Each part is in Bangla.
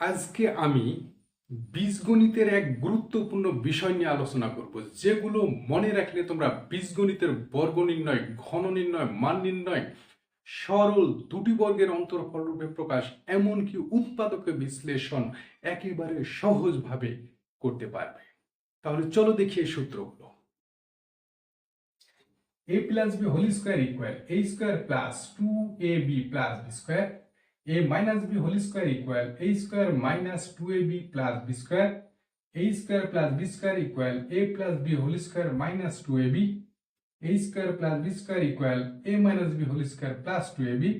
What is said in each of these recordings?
আজকে আমি বীজগণিতের এক গুরুত্বপূর্ণ বিষয় নিয়ে আলোচনা করব, যেগুলো মনে রাখলে তোমরা বীজগণিতের বর্গ নির্ণয়, ঘন নির্ণয়, মান নির্ণয়, সরল দুটি বর্গের অন্তরফল রূপে প্রকাশ, এমনকি উৎপাদকের বিশ্লেষণ একেবারে সহজভাবে করতে পারবে। তাহলে চলো দেখি এই সূত্রগুলো। A plus b whole square equal a square plus 2ab plus b square A minus B whole square equal A square minus two A B plus B square A square plus B square equal A plus B whole square minus two A B A square plus B square equal A minus B whole square plus two A B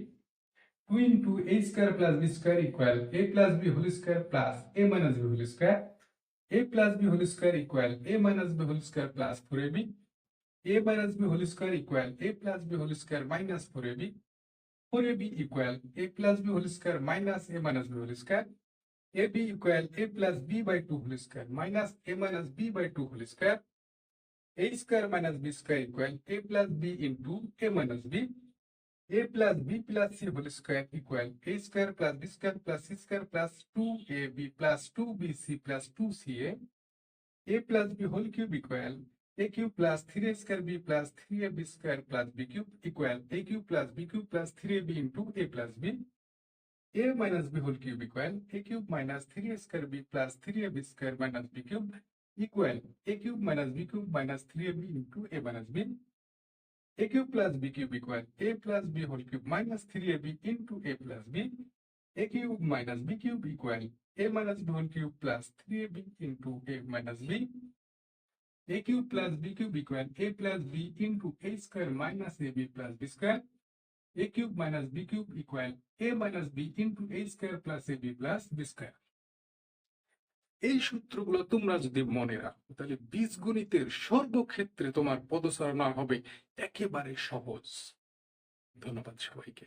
two into A square plus B square equal A plus B whole square plus A minus B whole square A plus B whole square equal A minus B whole square plus four A B A minus B whole square equal A plus B whole square minus four A B 4ab equal a plus b whole square minus a minus b whole square ab equal a plus b by 2 whole square minus a minus b by 2 whole square a square minus b square equal a plus b into a minus b a plus b plus c whole square equal a square plus b square plus c square plus 2ab plus 2bc plus 2ca a plus b whole cube equal a cube plus 3a square b plus 3ab square plus b cube equal a cube plus b cube plus 3ab into a plus b a minus b whole cube equal a cube minus 3a square b plus 3ab square minus b cube equal a cube minus b cube minus 3ab into a minus b a cube plus b cube equal a plus b whole cube minus 3ab into a plus b a cube minus b cube equal a minus b whole cube plus 3ab into a minus b a cube plus b cube equal a plus b into a square minus ab plus b square a cube minus b cube equal a minus b into a square plus ab plus b square এই সূত্রগুলো তোমরা যদি মনে রাখো তাহলে বীজগণিতের সর্বক্ষেত্রে তোমার পদচারণা হবে একেবারে সহজ ধন্যবাদ সবাইকে